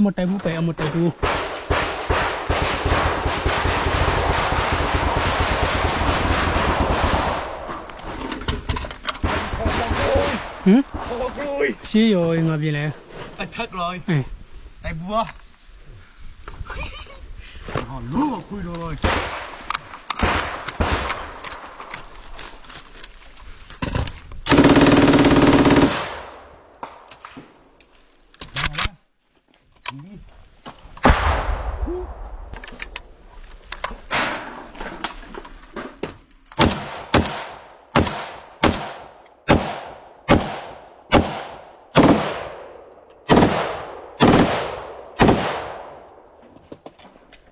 అమ్మ టైపు పై అమ్మ type Ừ? Xí rồi ngồi gì nè? À, Thất rồi. Ừ. Tại vua Họ lúa khui rồi.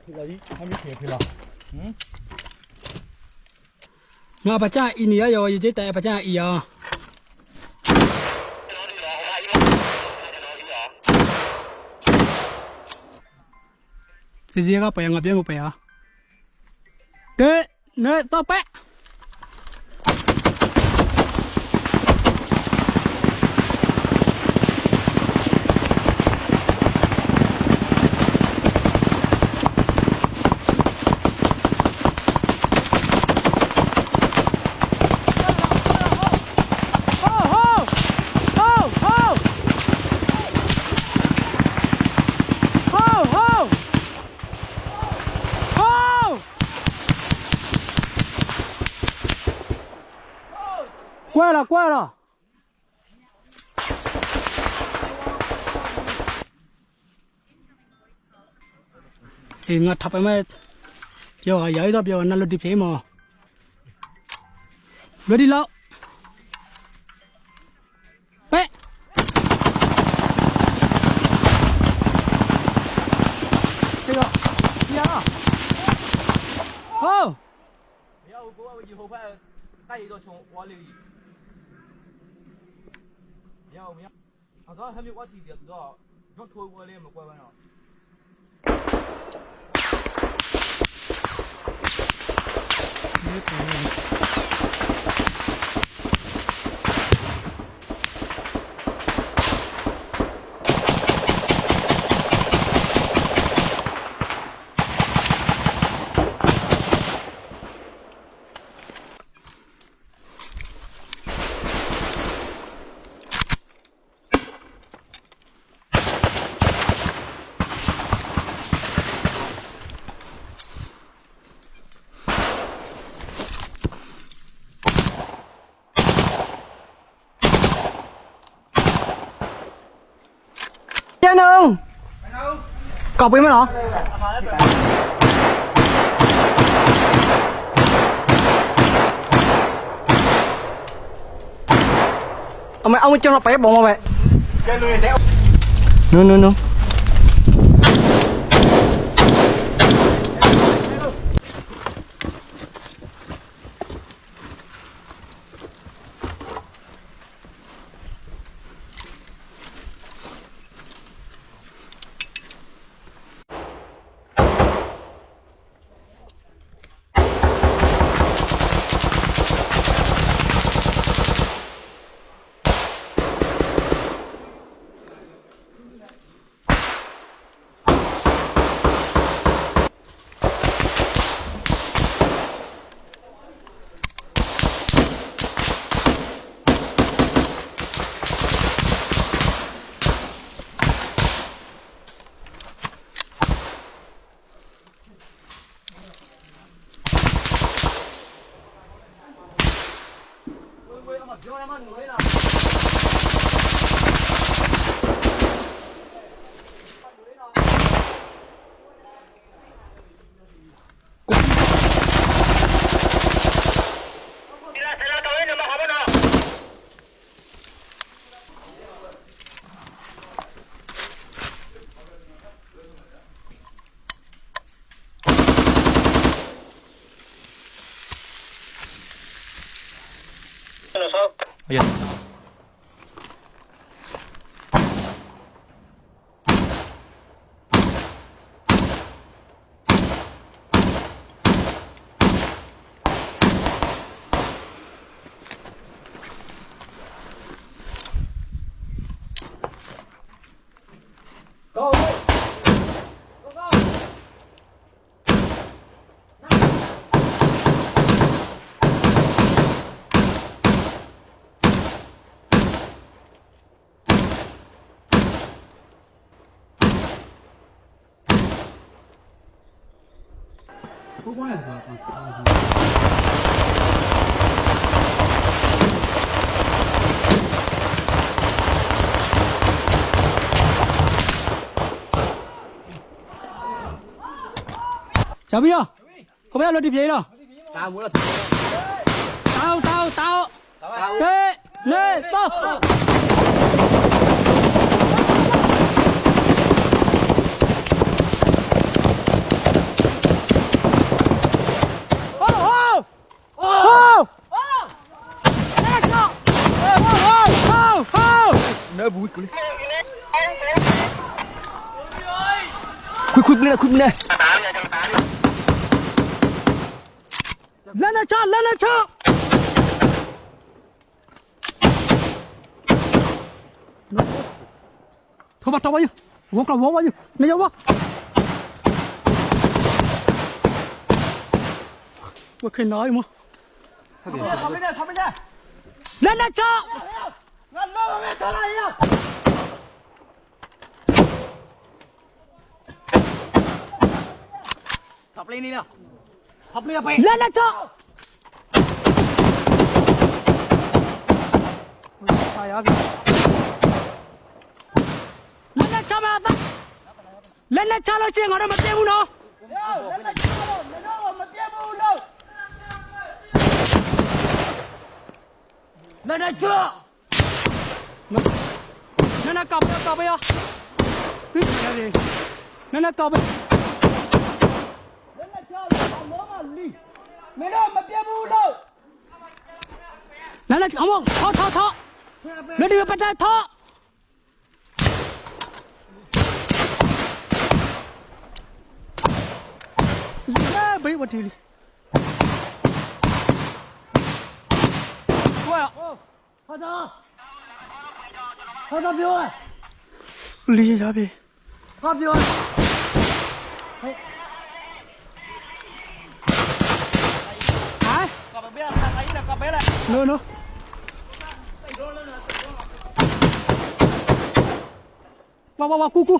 ဖေလာကြီးအမေဖေဖေလာဟမ်ငါပကြအင်းရရောရေးကြတဲ့ပကြအီရောစီစီကပယံငါပြေမပယတဲ့နဲ့တော့ပဲ 坏了。เงาทับไปไหมเจ้าใหญ่ตัวเบี้ยวนั่น不ราดิเพี้ ချုံဝါလေးကြီးမရဘူးမရအကားဟမ်းမြဝတ်တီတော့တော့ထိုးဝဲလေး เอาปืนมาเหรอ Ông mày ông cho nó bé bông mà mày. Chơi luôn đéo. Nô nô. ဘိုးဘွားရတယ်ကွာကြာပြီရောခဘရလွတ်တိပြေတော့ Sao muốn là တောက်တောက်တောက်ဟေးနေတော့ဟိုးဟိုးဟိုးဟိုးအဲ့တော့ဟိုးဟိုးဟိုးဟိုး Nó bụi của Khuy khuy lên khuy lên လက်နဲ့ချလက်နဲ့ချထောပါထောပါယူဝကဝဝယူနေရဝဝခင်နိုင်မ Thằng bên đây, thằng bên đây လက်နဲ့ချ Nó nó mà mẹ thằng này nha Tập lên đi nào. Thằng bên đây လက်နဲ့ချပါရပြီလက်နဲ့ချမသားလက်နဲ့ချလို့ရှိရင်ငါတို့မပြေဘူးနော် Lên là chưa đâu, mày nó mà mày biết bù đâu Lên là chưa နနကောက်ပဲကောက်ပဲရဒီရတယ်န Mày nó mà biết bù đâu နနအမောထောထောထောလက်ဒီပဲပတ်ထောလာဘေးဝတီလီဝါ Thằng đó Thằng đó biểu ơi လီရပြီ Thằng biểu ơi No, no. Wah, wah, wah, kuku.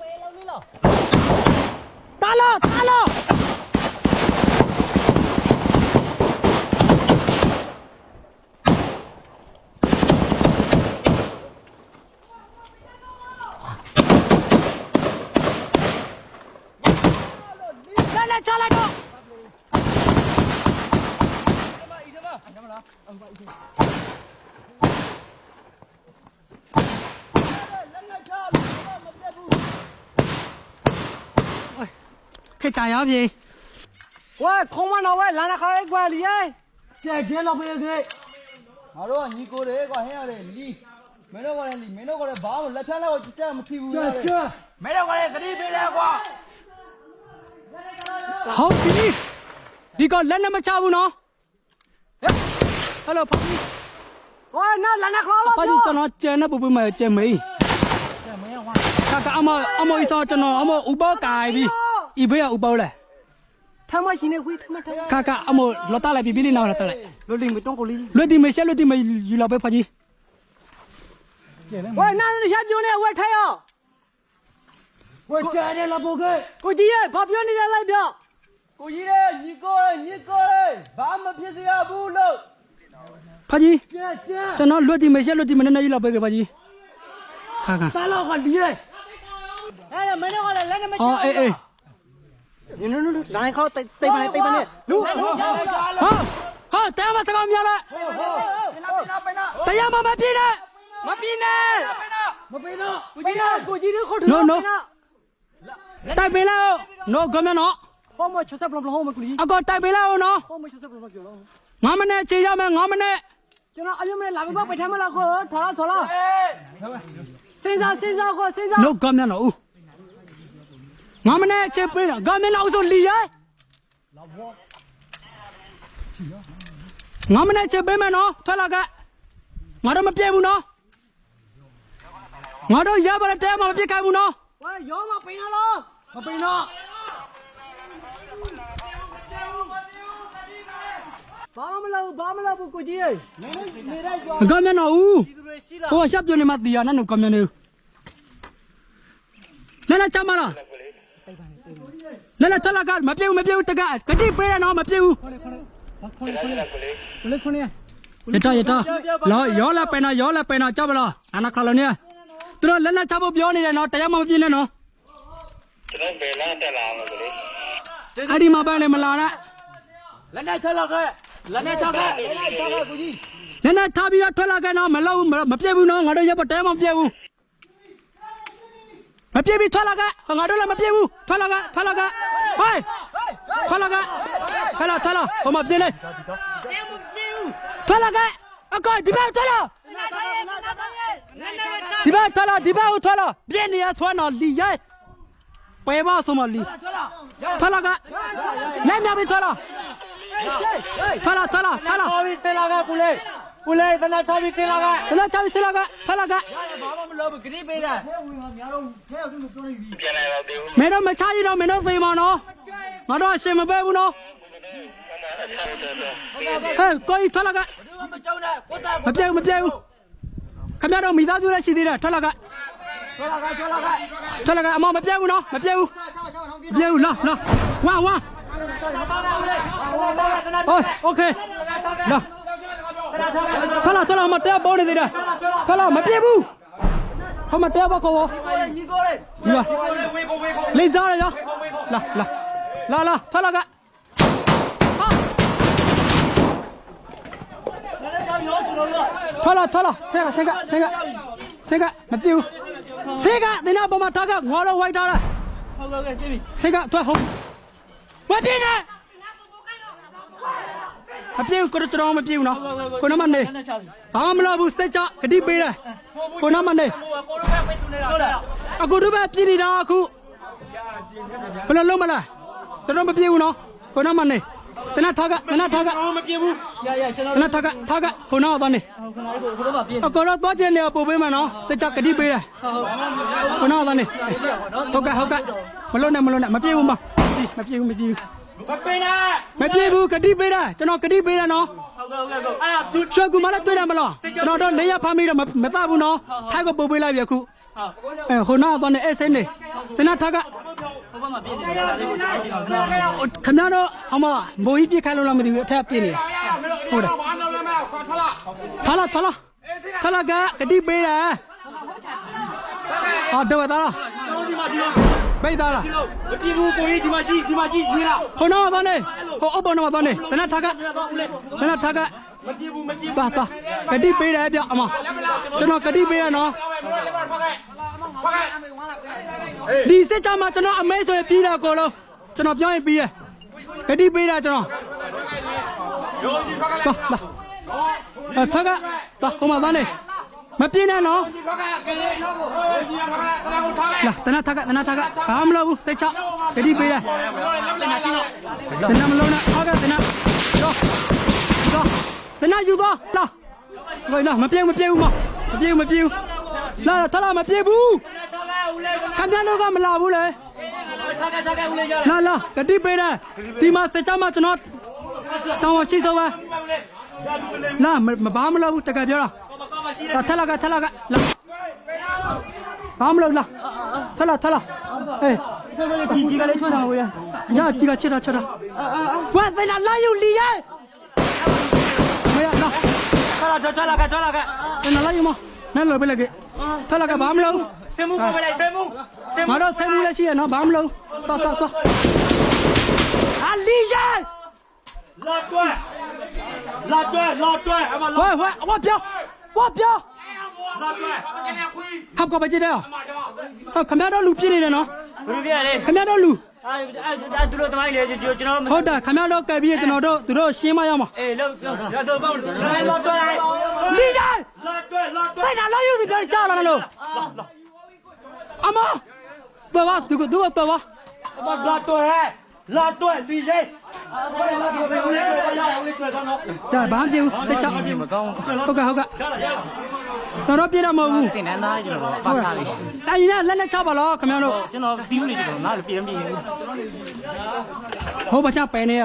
Talo, talo. ကကြာရပြေဝဲခုံးမနော်ဝဲလာနာခါလေးကွာလီရဲ့ကြက်ကျင်းလောက်ပြေးခဲ့ငါတို့ကညီကိုတွေကွာဟင်းရတယ်လီမင်းတို့ကလည်းလီမင်းတို့ကလည်းဘာမှလက်ဖြတ်လက်ကိုကြက်မထီဘူးကြက်ကြက်မင်းတို့ကလည်းသတိပေးတယ်ကွာဟုတ်ပြီဒီကလက်နဲ့မချဘူးနော်ဟယ်လိုဖာကြီးဟောနော်လာနာခါလို့ဖာကြီးကျွန်တော်ကျန်နဲ့ပူပူမဲ့ကျန်မေးကျန်မေးဟောကကအမအမအီစောကျွန်တော်အမဥပကိုင်ပြီး ဤဘေးကဥပလဲ ထမရှင်နေခွေးထမထ ။ကာကအမလောတာလိုက်ပြီပြီလေးနောက်လာတက်လိုက် လိုလီမတုံးကိုလီ ။လွတ်တိမေရှက်လွတ်တိမေယူလာပဲဖကြီး 喂那你先ပြောနေဝက်ထိုင်ရောဝက်ကြတယ်လာပိုကေကိုကြီးရဲ့ဘာပြောနေလဲလိုက်ပြောကိုကြီးရဲ့ညီကိုရဲ့ညီကိုရဲ့ဘာမဖြစ်စရာဘူးလို့ ။ဖကြီး ကြက်ကြက် ကျွန်တော်လွတ်တိမေရှက်လွတ်တိမေနဲ့ယူလာပဲကဖကြီး။ကာက တာလောက်ကလီရဲ့အဲ့ဒါမင်းတို့ကလည်းလက် နဲ့မချအော်အေးအေးနင်နင်လိုင်းခေါတိတ်တိတ်ပါနဲ့တိတ်ပါနဲ့လူဟာဟာဟာတရားမစကားများလားဟိုတရားမမပြည့်နဲ့မပြင်းနဲ့မပြင်းတော့ကိုကြီးတို့ကိုကြီးတို့ခေါ်ထ No no တိုင်ပင်လိုက်နော်ကမနော်ဘောမချဆက်ပလပလဟောမကူလီအကောတိုင်ပင်လိုက်နော်ဘောမချဆက်ပလမပြောလို့9မိနစ်ချိန်ရမယ်9မိနစ်ကျွန်တော်အယုံနဲ့လာမပဲထိုင်မလားခေါ်ထော်လားထော်လားစဉ်းစားစဉ်းစားခေါ်စဉ်းစား no ကမနော်ဦး 9မိနစ်ချိန်ပေးကမနော်ဆိုလီရဲ9မိနစ်ချိန်ပေးမယ်နော်ထွက်လာကငါတို့မပြေဘူးနော်ငါတို့ရပါတဲ့တဲမှာမပြေခိုင်းဘူးနော်喂，ရောမပိန်တော့မပိန်တော့ဘာမလုပ်ဘာမလုပ်ဘူးကိုကြီးနေနေတဲ့ရွာအကမျက်နှာဦးဒီသူတွေရှိလားဟိုကရှပ်ပြနေမှတီးရနဲ့နုကမျက်နှာဦးလဲလဲချမလား လဲလဲချလာကမပြေဘူးမပြေဘူးတကကတိပေးရနော်မပြေဘူးဘယ်ခွန်းရရတရတလောရောလာပဲနော်ရောလာပဲနော်ကြောက်မလားအနာခလနေသူတို့လက်လက်ချဖို့ပြောနေတယ်နော်တရားမပြင်းနဲ့နော်ကျွန်တော်ဘယ်လာတက်လာမှာလဲအဲ့ဒီမှာပဲလေမလာနဲ့လက်နဲ့ထွက်လာခဲ့လက်နဲ့ထွက်ခဲ့လက်နဲ့ထွက်ခဲ့ကိုကြီးလက်လက်ထားပြီးတော့ထွက်လာခဲ့နော်မလောက်ဘူးမပြည့်ဘူးနော်ငါတို့ရပ်ပတဲမပြည့်ဘူး မပြည့်ပြီးထွက်လာခဲ့ငါတို့လည်းမပြည့်ဘူးထွက်လာခဲ့ထွက်လာခဲ့ဟိုင်းထွက်လာခဲ့ထွက်လာထွက်လာဟိုမှာပြင်းလေထွက်လာခဲ့အကောဒီဘက်ထွက်လာဒီဘက်ထွက်လာဒီဘက်ကိုထွက်လာပြင်းနေရဆွမ်းတော့လီရဲပဲပါဆုံးမလီထွက်လာခဲ့လက်မြပြီးထွက်လာထွက်လာထွက်လာထွက်လာတော်ပြီစင်လာခဲ့ကိုလေး ကိုလေးတနတ်ထားပြီစင်လာခဲ့ တလားချာစီလာကဖလာက ဘာမှမလုပ်ဘူးဂရိပေးတာ ပြန်လာတော့သေးဘူး မင်းတို့မချရတော့မင်းတို့သိမနော်ငါတို့အရှင်မပဲဘူးနော်ဟဲ့ကိုကြီးထွက်လာက ဘယ်သူမှမကြောက်နဲ့ကိုသား မပြေဘူးမပြေဘူးခင်ဗျားတို့မိသားစုလည်းရှိသေးတယ်ထွက်လာက ထွက်လာခဲ့ထွက်လာခဲ့ ထွက်လာကအမမပြေဘူးနော်မပြေဘူးမပြေဘူးလာလာဝါဝါဟိုโอเคလာ ထွက်လာထွက်လာမတဲပေါ်နေသေးတယ်ထွက်လာမပြေဘူးဟောမတဲပါခေါ်ဝညီကိုလေးဒီပါလေးစားရရလာလာလာလာထွက်လာကဟာထွက်လာထွက်လာဆက်ကဆက်ကဆက်ကဆက်ကမပြေဘူးဆက်ကဒီနာပေါ်မှာထားကငါတော့ဝိုက်ထားတာဟုတ်ကဲ့ရှင်းပြီဆက်ကထွက်ဟုတ်မပြေနဲ့ မပြေဘူးကိုတော်တော်မပြေဘူးနော်ကိုနမနေလက်ချပြီဘာမှမလုပ်ဘူးစိတ်ချဂတိပေးတယ်ကိုနမနေဟိုကိုလိုပဲပိတ်နေလားဟုတ်လားအခုတို့ပဲပြည်နေတာအခုဘယ်လိုလုပ်မလဲတော်တော်မပြေဘူးနော်ခုနမနေတနထားကတနထားကအော်မပြေဘူးရရကျွန်တော်တနထားကထားကခုနတော့နေဟိုခဏလေးကိုဘုရားပြင်းအကောတော့သွားခြင်းနေပို့ပေးမယ်နော်စကြကတိပေးတယ်ဟုတ်ဟုတ်ခုနတော့နေဟုတ်ကဲ့ဟုတ်ကဲ့မလို့နဲ့မလို့နဲ့မပြေဘူးမမပြေဘူးမပြေဘူး မပိန်နဲ့မပြေဘူးကတိပေးတယ်ကျွန်တော်ကတိပေးတယ်နော်ဟုတ်ကဲ့ဟုတ်ကဲ့အဲ့ဒါသူရွှေကူမလည်းတွေ့တယ်မလားကျွန်တော်တော့နေရဖမ်းမိတော့မတဘူးနော်ထိုက်ကိုပို့ပေးလိုက်ပြီအခုဟုတ်အဲခုနတော့နေအဲ့စိနေတနထားကဘုရားမပြင်းနေတာလေးကိုကျွန်တော်ဒီမှာခဏလေးခင်ဗျားတော့အမမိုးကြီးပြစ်ခိုင်းလို့လားမသိဘူးအထက်ပြင်းနေဟုတ်တယ်ထားလာထားလာထားလာကကတိပေးတယ်ဟာတော့သားလားကျွန်တော်ဒီမှာဒီလို ပိတ်သားလားဒီလိုမပြေဘူးကိုကြီးဒီမှာကြည့်ဒီမှာကြည့်မြင်လားခုနကသွားနေဟိုအပေါ်တော့သွားနေတနထားကဒီမှာတော့ဦးလေးတနထားကမပြေဘူးမပြေဘူးသွားသွားကတိပေးတယ်ပြအမကျွန်တော်ကတိပေးရနော်ဒီစစ်ချမှာကျွန်တော်အမဲဆိုရင်ပြီးတာကိုလုံးကျွန်တော်ပြောရင်ပြီးတယ်ကတိပေးတာကျွန်တော်သွားသွားအဲထက်ကသွားဟိုမှာသွားနေ မပြင်းနဲ့နော်လာတနထက်ကတနထက်ကဘာမလုပ်ဘူးစိတ်ချကတိပေးတယ်တင်တာကြည့်တော့တနမလုံးနဲ့အောက်ကတနတော့တော့တနယူသွားလာဝိုင်းလာမပြေဘူးမပြေဘူးမမပြေဘူးမပြေဘူးလာလာထလာမပြေဘူးထားခဲ့ဦးလေးကခင်ဗျားတို့ကမလာဘူးလေထားခဲ့ထားခဲ့ဦးလေးရလာလာကတိပေးတယ်ဒီမှာစစ်ချမှာကျွန်တော်တောင်းဝရှိဆုံးပါဦးလေးရဘူးလေးလာမဘာမလုပ်ဘူးတကယ်ပြောတာမကောင်းမရှိတယ် လာထလာကထလာကလာဘာမလုပ်လာထလာထလာအေးကြီးကြီးကလေးချွတ်တာဝေးရညာကြီးကချစ်တာချစ်တာဝါသနာလာယူလီရဲ့မရလာထားလာထားလာခဲ့ထားလာခဲ့သနာလာယူမနဲ့လောပဲလေကထလာကဘာမလုပ်ဆင်းမှုကိုပဲလိုက်ဆင်းမှုဆင်းငါမှုတော့ဆဲမှုလည်းရှိရနော်ဘာမလုပ်တော်တော်တော်အလီရဲ့လာတွဲလာတွဲလာတွဲအမဝါလာဝါဝါပြော ဝါပြောလာတွဲဟောက်ကပဲကြည့်တယ်ဟောခမရတော့လူပြည့်နေတယ်နော်ဘယ်လိုပြရလဲခမရတော့လူအဲအဲသူတို့တမိုင်းလေကျွန်တော်ဟုတ်တာခမရတော့ကဲပြီးကျွန်တော်တို့သူတို့ရှင်းမရမှာအေးလောက်ရတော့ပေါ့လာလာတွဲလီရဲ့လာတွဲလာတွဲသိတာလာယူစီပြောကြားလာလို့အမတော်ပါသူကသူကတော့ပါအမလာတွဲလာတွဲလီလေး ဒါဘာမဖြစ်ဘူးစစ်ချောက်မကောင်းဟုတ်ကဟုတ်ကကျွန်တော်ပြတော့မဟုတ်ဘူးတင်တန်းသားကျွန်တော်ပတ်ထားပြီတိုင်ရလက်လက်ချပါလောခင်ဗျားတို့ကျွန်တော်တီးဦးနေကျွန်တော်နားလည်းပြေမပြေဘူးဟုတ်ပါချပယ်နေရ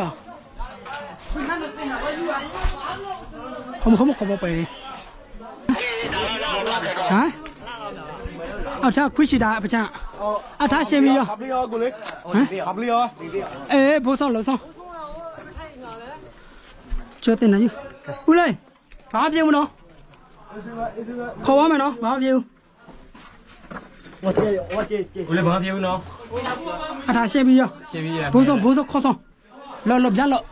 ဟမဟမကမပယ်နေဟမ်အထားခွရှိတာပချံအထားရှင်ပြီရောဟပ်လီရောကိုလေဟပ်လီရောအေးဘိုးဆောင်လောဆောင် ကျော်တင်နေယူဦးလေးဘာမှပြေဘူးနော်ခေါ်ရမယ်နော်ဘာမှပြေဘူးကိုလည်းဘာပြေဘူးနော်အထားရှင်ပြီရောရှင်းပြီးရဘိုးဆောင်ဘိုးဆောင်ခေါ်ဆောင်လော်လော်ပြန်လော်